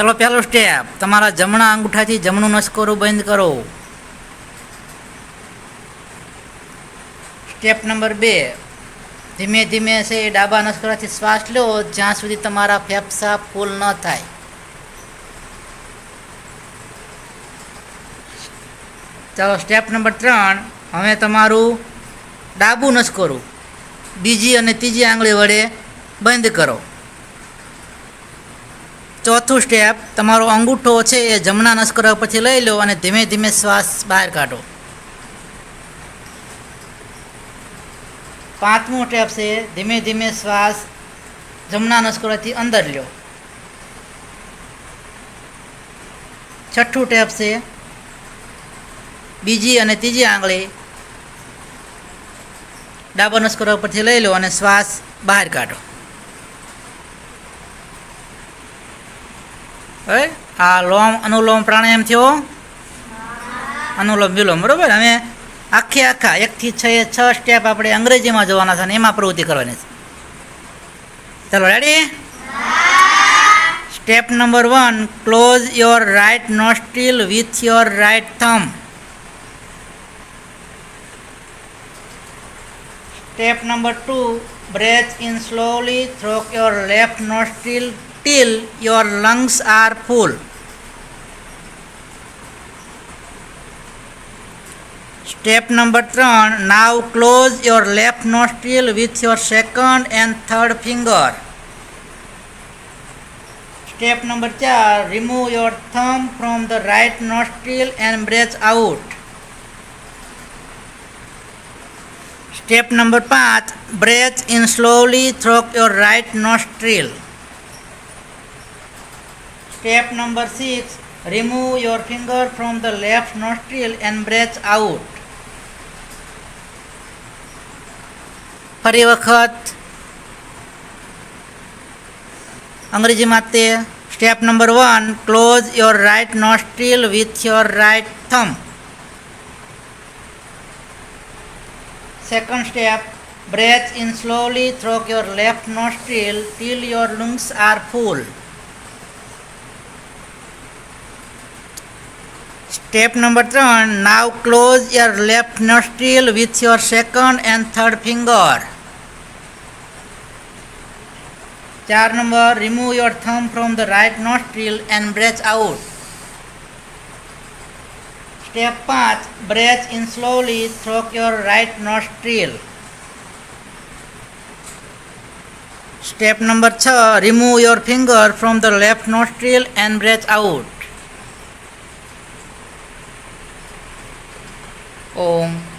ચલો પહેલો સ્ટેપ તમારા જમણા અંગૂઠાથી જમણું નસકોરું બંધ કરો સ્ટેપ નંબર બે ધીમે ધીમે છે એ ડાબા નસકોરાથી શ્વાસ લો જ્યાં સુધી તમારા ફેફસા ફૂલ ન થાય ચાલો સ્ટેપ નંબર ત્રણ હવે તમારું ડાબું નસકોરું બીજી અને ત્રીજી આંગળી વડે બંધ કરો ચોથું સ્ટેપ તમારો અંગૂઠો છે એ જમણા નસ્કર પછી લઈ લો અને ધીમે ધીમે શ્વાસ બહાર કાઢો પાંચમું સ્ટેપ છે ધીમે ધીમે શ્વાસ જમણા નસકોરાથી અંદર લો છઠ્ઠું ટેપ છે બીજી અને ત્રીજી આંગળી ડાબર નસકોરા પરથી લઈ લો અને શ્વાસ બહાર કાઢો હવે આ લોમ અનુલોમ પ્રાણાયામ થયો અનુલોમ વિલોમ બરાબર અમે આખે આખા એકથી છ એ છ સ્ટેપ આપણે અંગ્રેજીમાં જોવાના છે અને એમાં પ્રવૃત્તિ કરવાની છે ચાલો ready step number one close your right nostril with your right thumb step number two breathe in slowly through your left nostril till your lungs are full. Step number 3 Now close your left nostril with your second and third finger. Step number 4 Remove your thumb from the right nostril and breathe out. Step number 5 Breathe in slowly through your right nostril. Step number six remove your finger from the left nostril and breathe out ફરી વખત અંગ્રેજીમાં તે step number one close your right nostril with your right thumb second step breathe in slowly through your left nostril till your lungs are full Step number three, now close your left nostril with your second and third finger. Step number, remove your thumb from the right nostril and breathe out. Step five, Breathe in slowly, through your right nostril. Step number four, remove your finger from the left nostril and breathe out. 嗡。